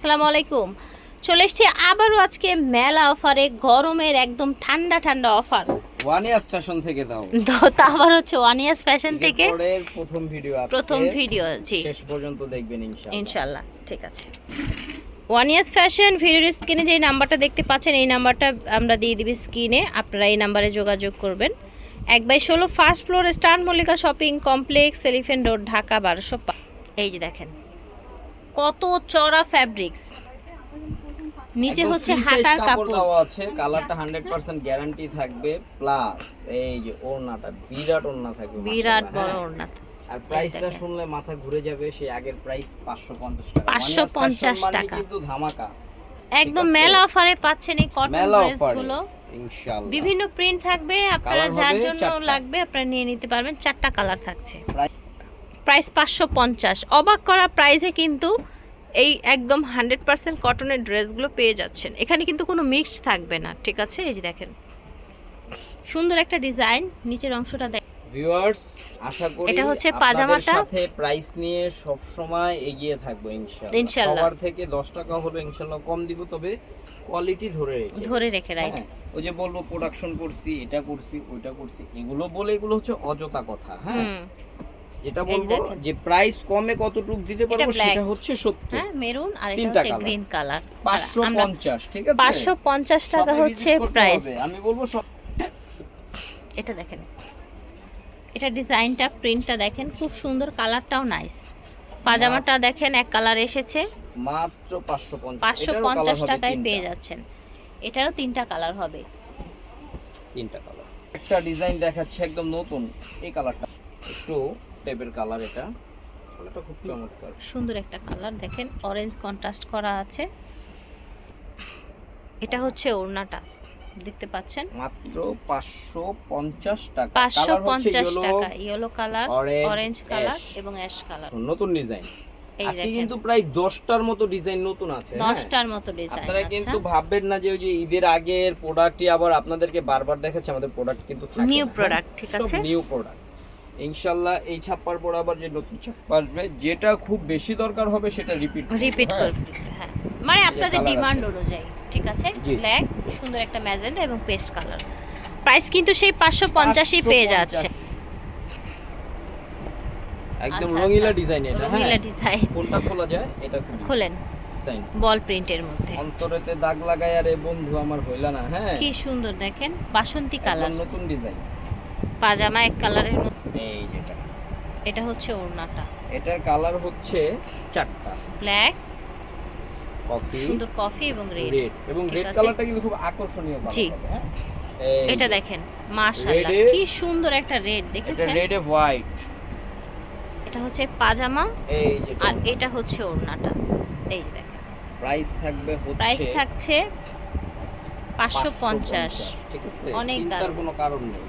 আসসালামু আলাইকুম। চলে এসছি আবারও আজকে মেলা অফারে গরমের একদম ঠান্ডা ঠান্ডা অফার। ওয়ান ইয়ার্স ফ্যাশন থেকে দাও। তো আবার হচ্ছে ওয়ান ইয়ার্স ফ্যাশন থেকে। পরের প্রথম ভিডিও আজকে। প্রথম ভিডিও জি। শেষ পর্যন্ত দেখবেন ইনশাআল্লাহ। ইনশাল্লাহ ঠিক আছে। ওয়ান ইয়ার্স ফ্যাশন ভিডিওর স্ক্রিনে যে নাম্বারটা দেখতে পাচ্ছেন এই নাম্বারটা আমরা দিয়ে দিবি স্ক্রিনে আপনারা এই নাম্বারে যোগাযোগ করবেন। এক বাই ষোলো first floor Star Mallika Shopping Complex Elephant Road Dhaka বারোশো এই যে দেখেন। কত চড়া ফ্যাব্রিক্স নিচে হচ্ছে হাতার কাপড় দেওয়া আছে কালারটা 100% গ্যারান্টি থাকবে প্লাস এই যে ওড়নাটা বিরাট ওড়না থাকবে বিরাট বড় হ্যাঁ। ওড়না। আর প্রাইসটা শুনলে মাথা ঘুরে যাবে সেই আগের প্রাইস 550 টাকা। 550 মানে টাকা। কিন্তু ধামাকা। একদম? মেলা অফারে পাচ্ছেন এই কটন ড্রেসগুলো ইনশাআল্লাহ। বিভিন্ন প্রিন্ট থাকবে আপনারা যার জন্য লাগবে আপনারা নিয়ে নিতে পারবেন চারটা কালার থাকছে। প্রাইস পাঁচশো পঞ্চাশ। অবাক করা প্রাইসে কিন্তু এই একদম হান্ড্রেড পার্সেন্ট কটনের ড্রেসগুলো পেয়ে যাচ্ছেন। এখানে কিন্তু কোনো মিক্স থাকবে না ঠিক আছে? এই যে দেখেন। সুন্দর একটা ডিজাইন নিচের অংশটা দেখ ভিউয়ার্স আশা করি এটা হচ্ছে পাজামাটা। সাথে প্রাইস নিয়ে সব সময় এগিয়ে থাকব ইনশাআল্লাহ। ইনশাআল্লাহ। সবার থেকে 10 টাকা হলো ইনশাআল্লাহ কম দিব তবে কোয়ালিটি ধরে রেখে। ধরে রেখে রাইট হ্যাঁ, ওই যে বলব প্রোডাকশন করছি এটা করছি ওইটা করছি এগুলো বলে এগুলো হচ্ছে অযথা কথা হ্যাঁ? যেটা বলব যে প্রাইস কমে কতটুকু দিতে পারব সেটা হচ্ছে সত্য হ্যাঁ মেরুন আর এটা হচ্ছে। গ্রিন কালার পাঁচশো পঞ্চাশ ঠিক আছে? পাঁচশো পঞ্চাশ টাকা হচ্ছে প্রাইস আমি বলব এটা দেখেন। এটা ডিজাইনটা প্রিন্টটা দেখেন খুব সুন্দর কালারটাও নাইস পাজামাটা দেখেন এক কালার এসেছে। মাত্র পাঁচশো পঞ্চাশ পাঁচশো পঞ্চাশ টাকায় পেয়ে যাচ্ছেন। এটারও তিনটা কালার হবে। তিনটা কালার একটা ডিজাইন দেখাচ্ছে একদম নতুন এই কালারটা একটু টাইপের কালার এটা। কালারটা খুব চমৎকার। সুন্দর একটা কালার দেখেন অরেঞ্জ কন্ট্রাস্ট করা আছে। এটা হচ্ছে ওড়নাটা দেখতে পাচ্ছেন? মাত্র পাঁচশো পঞ্চাশ টাকা। পাঁচশো কালার হচ্ছে পঞ্চাশ yellow, টাকা ইয়েলো কালার অরেঞ্জ কালার এবং অ্যাশ কালার নতুন ডিজাইন আজকে কিন্তু প্রায় দশটার মতো ডিজাইন নতুন আছে হ্যাঁ? দশটার মতো ডিজাইন আপনারা কিন্তু ভাববেন না যে ওই যে ঈদের আগের প্রোডাক্টই আবার আপনাদেরকে বারবার দেখাচ্ছে আমাদের প্রোডাক্ট কিন্তু থাকে New না, হ্যাঁ? ঠিক সব আছে? নিউ প্রোডাক্ট ইনশাল্লাহ এই ছাপ্পার পর আবার যে নতুন ছাপ্পা আসবে যেটা খুব বেশি দরকার হবে সেটা রিপিট রিপিট করবে হ্যাঁ। মানে আপনাদের ডিমান্ড অনুযায়ী ঠিক আছে। ব্ল্যাক সুন্দর একটা ম্যাজেন্ডা এবং পেস্ট কালার প্রাইস কিন্তু সেই পাঁচশো পঞ্চাশই পেয়ে যাচ্ছে। একদম আচ্ছা, রঙিলা আচ্ছা। ডিজাইন এটা রঙিলা হ্যাঁ। ডিজাইন কোনটা খোলা যায় এটা খুলি খোলেন। বল প্রিন্টের মধ্যে। অন্তরেতে দাগ লাগায় আরে বন্ধু আমার হইলা না হ্যাঁ। কি সুন্দর দেখেন বাসন্তী কালার নতুন ডিজাইন পাজামা এক কালারের মধ্যে। এই যেটা। এটা হচ্ছে ওড়নাটা। এটার কালার হচ্ছে চারটা। ব্ল্যাক। কফি। সুন্দর কফি এবং রেড। রেড। এবং রেড কালারটা কিন্তু খুব আকর্ষণীয় কালার জি। হ্যাঁ? এটা দেখেন মাশাআল্লাহ। কি সুন্দর একটা রেড এটা দেখেছেন রেড এ হোয়াইট। এটা হচ্ছে পাজামা এই যে আর এটা হচ্ছে ওড়নাটা। এই যে দেখেন। প্রাইস থাকবে হচ্ছে প্রাইস থাকছে পাঁচশো পঞ্চাশ। 550, ঠিক আছে? অনেক দারুণ। কোনো কারণ নেই।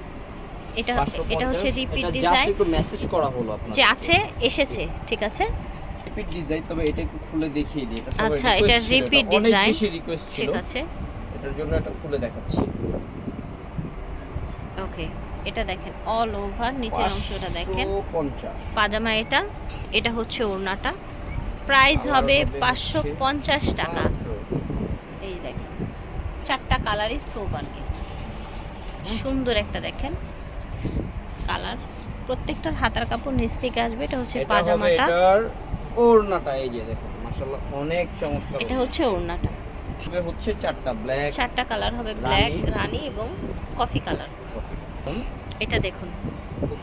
এটা 550, এটা হচ্ছে রিপিট ডিজাইন একটু মেসেজ করা হলো আপনার যে আছে এসেছে ঠিক আছে? রিপিট ডিজাইন তবে এটা একটু খুলে দেখিয়ে দিই। এটা আচ্ছা, এটা অনেক বেশি রিকোয়েস্ট ছিল। ঠিক আছে। এটার জন্য এটা খুলে দেখাচ্ছি। ওকে এটা দেখেন অল ওভার নিচের অংশটা দেখেন। পাজামা এটা এটা হচ্ছে ওড়নাটা। প্রাইস হবে পাঁচশো পঞ্চাশ টাকা। এই দেখেন চারটা কালারই সোবার সুন্দর একটা দেখেন। প্রত্যেকটার হাতার কাপড় নিচ থেকে আসবে এটা হচ্ছে পাজামাটা। এটার ওড়নাটা এই যে দেখুন মাশাআল্লাহ অনেক চমৎকার এটা হচ্ছে ওড়নাটা। হবে হচ্ছে চারটা ব্ল্যাক চারটা কালার হবে ব্ল্যাক রানী। এবং কফি কালার এটা দেখুন।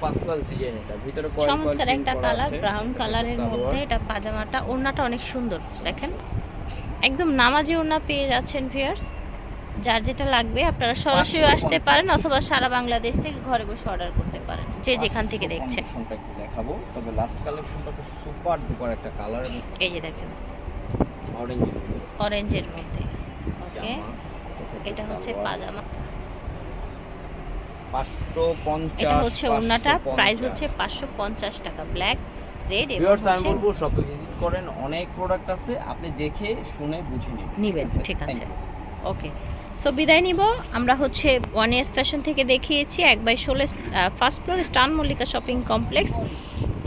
ফার্স্ট ক্লাস ডিজাইন এটা। ভিতরে চমৎকার একটা কালার ব্রাউন কালারের মধ্যে এটা পাজামাটা ওড়নাটা অনেক সুন্দর দেখেন। একদম নামাজি ওড়না পেয়ে যাচ্ছেন ভিউয়ার্স যার যেটা লাগবে আপনারা সরাসরি আসতে পারেন অথবা সারা বাংলাদেশ থেকে ঘরে বসে অর্ডার করতে পারেন যে যেখান থেকে একটু দেখাবো তবে লাস্ট কালেকশনটা খুব সুপার ডুপার একটা কালার এই যে দেখেন। অরেঞ্জের অরেঞ্জের মধ্যে। ওকে এটা হচ্ছে পাজামা। এটা হচ্ছে ওড়নাটা। প্রাইস হচ্ছে পাঁচশো পঞ্চাশ টাকা। ব্ল্যাক রেড ভিউয়ার্স আমি বলব শপে ভিজিট করেন অনেক প্রোডাক্ট আছে। আপনি দেখে শুনে বুঝে নেবেন। ঠিক আছে। ওকে সো বিদায় নিব আমরা হচ্ছে ওয়ান এস ফ্যাশন থেকে দেখিয়েছি, এক বাই ষোলো first floor Star Mallika Shopping Complex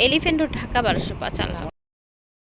Elephant Dhaka বারোশো পাঁচ আল্লাহ।